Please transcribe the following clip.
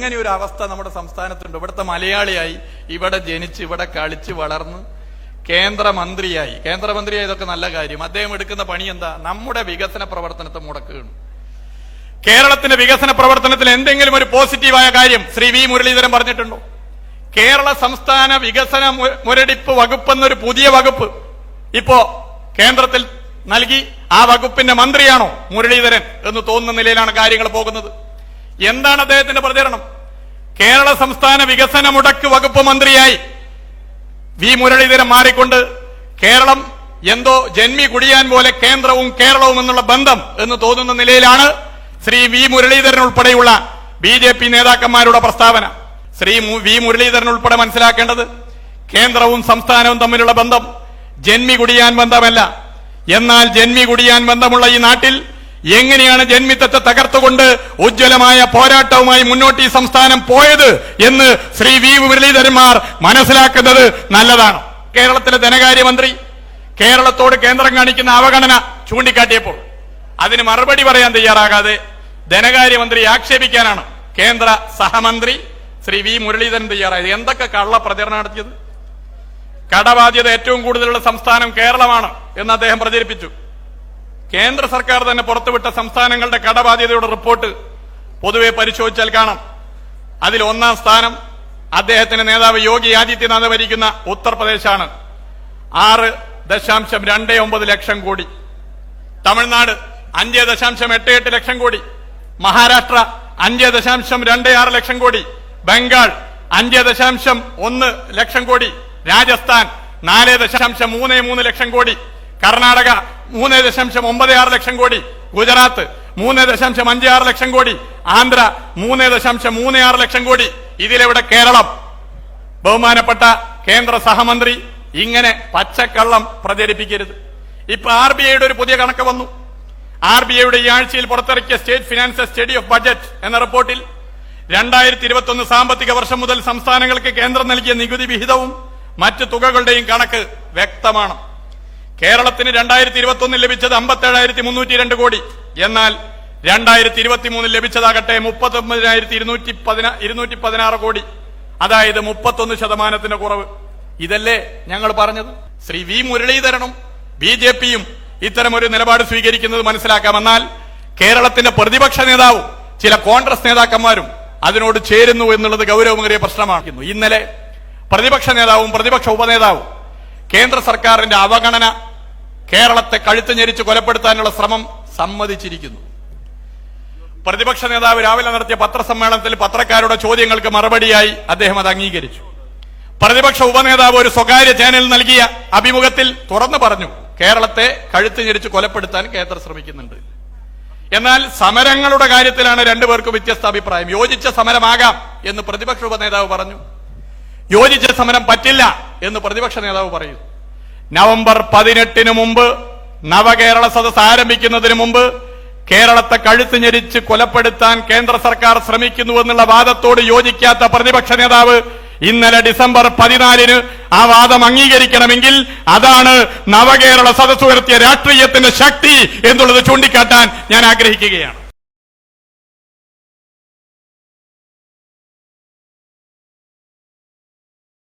ഇങ്ങനെ ഒരു അവസ്ഥ നമ്മുടെ സംസ്ഥാനത്തുണ്ട്. ഇവിടുത്തെ മലയാളിയായി ഇവിടെ ജനിച്ച് ഇവിടെ കളിച്ച് വളർന്ന് കേന്ദ്രമന്ത്രിയായി. കേന്ദ്രമന്ത്രിയായി ഇതൊക്കെ നല്ല കാര്യം. അദ്ദേഹം എടുക്കുന്ന പണി എന്താ? നമ്മുടെ വികസന പ്രവർത്തനത്തെ മുടക്കുകയാണ്. കേരളത്തിന്റെ വികസന പ്രവർത്തനത്തിൽ എന്തെങ്കിലും ഒരു പോസിറ്റീവായ കാര്യം ശ്രീ വി മുരളീധരൻ പറഞ്ഞിട്ടുണ്ടോ? കേരള സംസ്ഥാന വികസന മുരടിപ്പ് വകുപ്പ് എന്നൊരു പുതിയ വകുപ്പ് ഇപ്പോ കേന്ദ്രത്തിൽ നൽകി ആ വകുപ്പിന്റെ മന്ത്രിയാണോ മുരളീധരൻ എന്ന് തോന്നുന്ന നിലയിലാണ് കാര്യങ്ങൾ പോകുന്നത്. എന്താണ് അദ്ദേഹത്തിന്റെ പ്രചരണം കേരള സംസ്ഥാന വികസന മുടക്ക് വകുപ്പ് മന്ത്രിയായി വി മുരളീധരൻ മാറിക്കൊണ്ട് കേരളം എന്തോ ജന്മി കുടിയാൻ പോലെ കേന്ദ്രവും കേരളവും എന്നുള്ള ബന്ധം എന്ന് തോന്നുന്ന നിലയിലാണ് ശ്രീ വി മുരളീധരൻ ഉൾപ്പെടെയുള്ള ബി ജെ പി നേതാക്കന്മാരുടെ പ്രസ്താവന. ശ്രീ വി മുരളീധരൻ ഉൾപ്പെടെ മനസ്സിലാക്കേണ്ടത് കേന്ദ്രവും സംസ്ഥാനവും തമ്മിലുള്ള ബന്ധം ജന്മി കുടിയാൻ ബന്ധമല്ല. എന്നാൽ ജന്മി കുടിയാൻ ബന്ധമുള്ള ഈ നാട്ടിൽ എങ്ങനെയാണ് ജന്മിത്തത്തെ തകർത്തുകൊണ്ട് ഉജ്ജ്വലമായ പോരാട്ടവുമായി മുന്നോട്ട് ഈ സംസ്ഥാനം പോയത് എന്ന് ശ്രീ വി മുരളീധരന്മാർ മനസ്സിലാക്കുന്നത് നല്ലതാണ്. കേരളത്തിലെ ധനകാര്യമന്ത്രി കേരളത്തോട് കേന്ദ്രം കാണിക്കുന്ന അവഗണന ചൂണ്ടിക്കാട്ടിയപ്പോൾ അതിന് മറുപടി പറയാൻ തയ്യാറാകാതെ ധനകാര്യമന്ത്രി ആക്ഷേപിക്കാനാണ് കേന്ദ്ര സഹമന്ത്രി ശ്രീ വി മുരളീധരൻ തയ്യാറായത്. എന്തൊക്കെ കള്ള പ്രചരണം നടത്തിയത്? കടബാധ്യത ഏറ്റവും കൂടുതലുള്ള സംസ്ഥാനം കേരളമാണ് എന്ന് അദ്ദേഹം പ്രചരിപ്പിച്ചു. കേന്ദ്ര സർക്കാർ തന്നെ പുറത്തുവിട്ട സംസ്ഥാനങ്ങളുടെ കടബാധ്യതയുടെ റിപ്പോർട്ട് പൊതുവെ പരിശോധിച്ചാൽ കാണാം. അതിൽ ഒന്നാം സ്ഥാനം അദ്ദേഹത്തിന്റെ നേതാവ് യോഗി ആദിത്യനാഥ് ഭരിക്കുന്ന ഉത്തർപ്രദേശാണ്. ആറ് ദശാംശം രണ്ട് ഒമ്പത് ലക്ഷം കോടി. തമിഴ്നാട് അഞ്ച് ദശാംശം എട്ട് എട്ട് ലക്ഷം കോടി. മഹാരാഷ്ട്ര അഞ്ച് ദശാംശം രണ്ട് ആറ് ലക്ഷം കോടി. ബംഗാൾ അഞ്ച് ദശാംശം ഒന്ന് ലക്ഷം കോടി. രാജസ്ഥാൻ നാല് ദശാംശം മൂന്ന് മൂന്ന് ലക്ഷം കോടി. കർണാടക മൂന്ന് ദശാംശം ഒമ്പത് ആറ് ലക്ഷം കോടി. ഗുജറാത്ത് മൂന്ന് ദശാംശം അഞ്ച് ആറ് ലക്ഷം കോടി. ആന്ധ്ര മൂന്ന് ദശാംശം മൂന്ന് ആറ് ലക്ഷം കോടി. ഇതിലെവിടെ കേരളം? ബഹുമാനപ്പെട്ട കേന്ദ്ര സഹമന്ത്രി ഇങ്ങനെ പച്ചക്കള്ളം പ്രചരിപ്പിക്കരുത്. ഇപ്പൊ ആർ ബി ഐയുടെ ഒരു പുതിയ കണക്ക് വന്നു. ആർ ബി ഐയുടെ ഈ ആഴ്ചയിൽ പുറത്തിറക്കിയ state finance study of budget എന്ന റിപ്പോർട്ടിൽ രണ്ടായിരത്തി ഇരുപത്തൊന്ന് സാമ്പത്തിക വർഷം മുതൽ സംസ്ഥാനങ്ങൾക്ക് കേന്ദ്രം നൽകിയ നികുതി വിഹിതവും മറ്റ് തുകകളുടെയും കണക്ക് വ്യക്തമാണ്. കേരളത്തിന് രണ്ടായിരത്തി ഇരുപത്തി ഒന്നിൽ ലഭിച്ചത് അമ്പത്തേഴായിരത്തി മുന്നൂറ്റി രണ്ട് കോടി. എന്നാൽ രണ്ടായിരത്തി ഇരുപത്തി മൂന്നിൽ ലഭിച്ചതാകട്ടെ മുപ്പത്തി ഒമ്പതിനായിരത്തി ഇരുന്നൂറ്റി ഇരുന്നൂറ്റി പതിനാറ് കോടി. അതായത് മുപ്പത്തൊന്ന് ശതമാനത്തിന്റെ കുറവ്. ഇതല്ലേ ഞങ്ങൾ പറഞ്ഞത്? ശ്രീ വി മുരളീധരനും ബി ജെ പിയും ഇത്തരം ഒരു നിലപാട് സ്വീകരിക്കുന്നത് മനസ്സിലാക്കാം എന്നാൽ കേരളത്തിന്റെ പ്രതിപക്ഷ നേതാവും ചില കോൺഗ്രസ് നേതാക്കന്മാരും അതിനോട് ചേരുന്നു എന്നുള്ളത് ഗൗരവമേറിയ പ്രശ്നമാക്കുന്നു. ഇന്നലെ പ്രതിപക്ഷ നേതാവും പ്രതിപക്ഷ ഉപനേതാവും കേന്ദ്ര സർക്കാരിന്റെ അവഗണന കേരളത്തെ കഴുത്ത് ഞെരിച്ച് കൊലപ്പെടുത്താനുള്ള ശ്രമം സമ്മതിച്ചിരിക്കുന്നു. പ്രതിപക്ഷ നേതാവ് രാവിലെ നടത്തിയ പത്രസമ്മേളനത്തിൽ പത്രക്കാരുടെ ചോദ്യങ്ങൾക്ക് മറുപടിയായി അദ്ദേഹം അത് അംഗീകരിച്ചു. പ്രതിപക്ഷ ഉപനേതാവ് ഒരു സ്വകാര്യ ചാനൽ നൽകിയ അഭിമുഖത്തിൽ തുറന്നു പറഞ്ഞു കേരളത്തെ കഴുത്ത് ഞെരിച്ച് കൊലപ്പെടുത്താൻ കേന്ദ്രം ശ്രമിക്കുന്നുണ്ട്. എന്നാൽ സമരങ്ങളുടെ കാര്യത്തിലാണ് രണ്ടുപേർക്കും വ്യത്യസ്ത അഭിപ്രായം. യോജിച്ച സമരമാകാം എന്ന് പ്രതിപക്ഷ ഉപനേതാവ് പറഞ്ഞു. യോജിച്ച സമരം പറ്റില്ല എന്ന് പ്രതിപക്ഷ നേതാവ് പറയുന്നു. നവംബർ പതിനെട്ടിന് മുമ്പ് നവകേരള സദസ് ആരംഭിക്കുന്നതിന് മുമ്പ് കേരളത്തെ കഴുത്ത് ഞെരിച്ച് കൊലപ്പെടുത്താൻ കേന്ദ്ര സർക്കാർ ശ്രമിക്കുന്നു എന്നുള്ള വാദത്തോട് യോജിക്കാത്ത പ്രതിപക്ഷ നേതാവ് ഇന്നലെ ഡിസംബർ പതിനാലിന് ആ വാദം അംഗീകരിക്കണമെങ്കിൽ അതാണ് നവകേരള സദസ് ഉയർത്തിയ രാഷ്ട്രീയത്തിന്റെ ശക്തി എന്നുള്ളത് ചൂണ്ടിക്കാട്ടാൻ ഞാൻ ആഗ്രഹിക്കുകയാണ്.